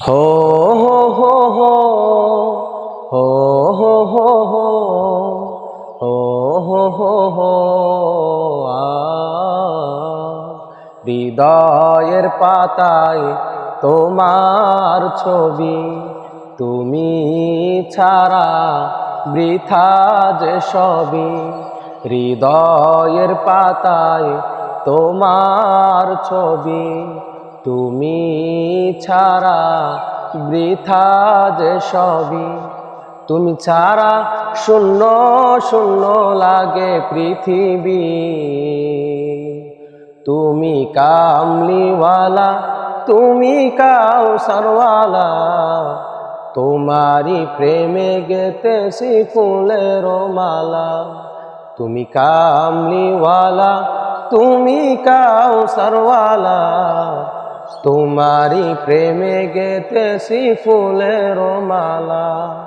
হো হো হো হো হো হো হো হো হো হো হো। হৃদয়ের পাতায় তোমার ছবি তুমি ছাড়া বৃথা যে সবই হৃদয়ের পাতায় তোমার ছবি তুমি ছাড়া বৃথা যে সবই। তুমি ছাড়া শূন্য শূন্য লাগে পৃথিবী। তুমি কামলিওয়ালা, তুমি কাউসারওয়ালা তোমারি প্রেমে গেতেছি ফুলের মালা। তুমি কামলিওয়ালা, তুমি কাউসারওয়ালা তোমারি প্রেমে গেতেছি ফুলের মালা।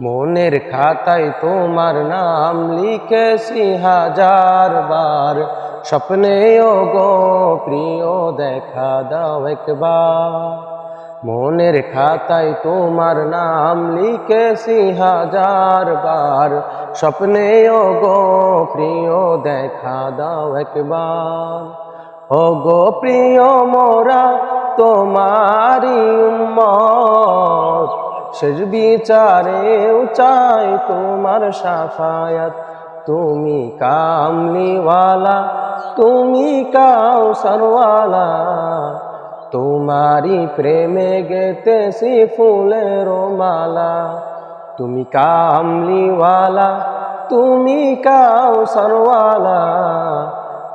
মনের খাতায় তোমার নাম লিখেছি হাজার বার। স্বপ্নে গো প্রিয়, দেখা দাও একবার। মনের খাতায় তোমার নাম লিখেছি হাজার বার। স্বপ্নে গো প্রিয়, দেখা দাও একবার। ও গো প্রিয় মোরা তোমারি উম্মত। শেষ বিচারেও তোমার সাফায়াত। তুমি কামলিওয়ালা, তুমি কাউসারওয়ালা। তোমারি প্রেমে গেতেছি ফুলের মালা। তুমি কামলিওয়ালা, তুমি কাউসারওয়ালা।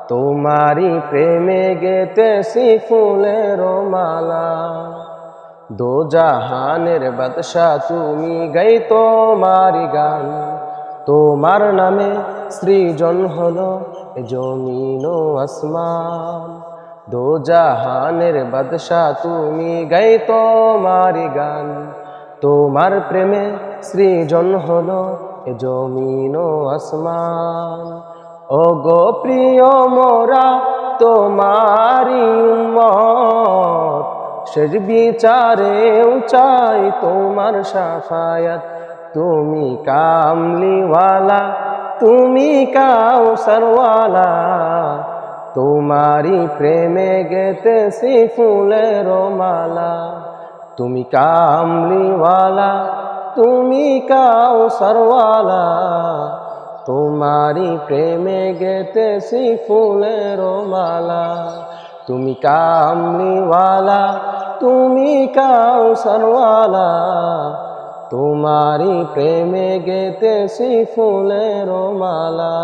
তোমারি প্রেমে গেতেছি ফুলের মালা। দো জাহানের বাদশা তুমি গাই তোমার গান। তোমার নামে সৃজন হলো জমিন আসমান। দো জাহানের বাদশা তুমি গাই তোমার গান। তোমার প্রেমে সৃজন হলো জমিন আসমান। ও গো প্রিয় মোরা তোমারি উম্মত। শেষ বিচারেও তোমার সাফায়াত তুমি কামলিওয়ালা, তুমি কাউ সরওয়ালা তোমারি প্রেমে গেতেছি ফুলের মালা। তুমি কামলিওয়ালা, তুমি কাউসারওয়ালা। তোমারি প্রেমে গেতেছি ফুলের মালা। তুমি কামলিওয়ালা তুমি কাউসারওয়ালা। তোমারি প্রেমে গেতেছি ফুলের মালা।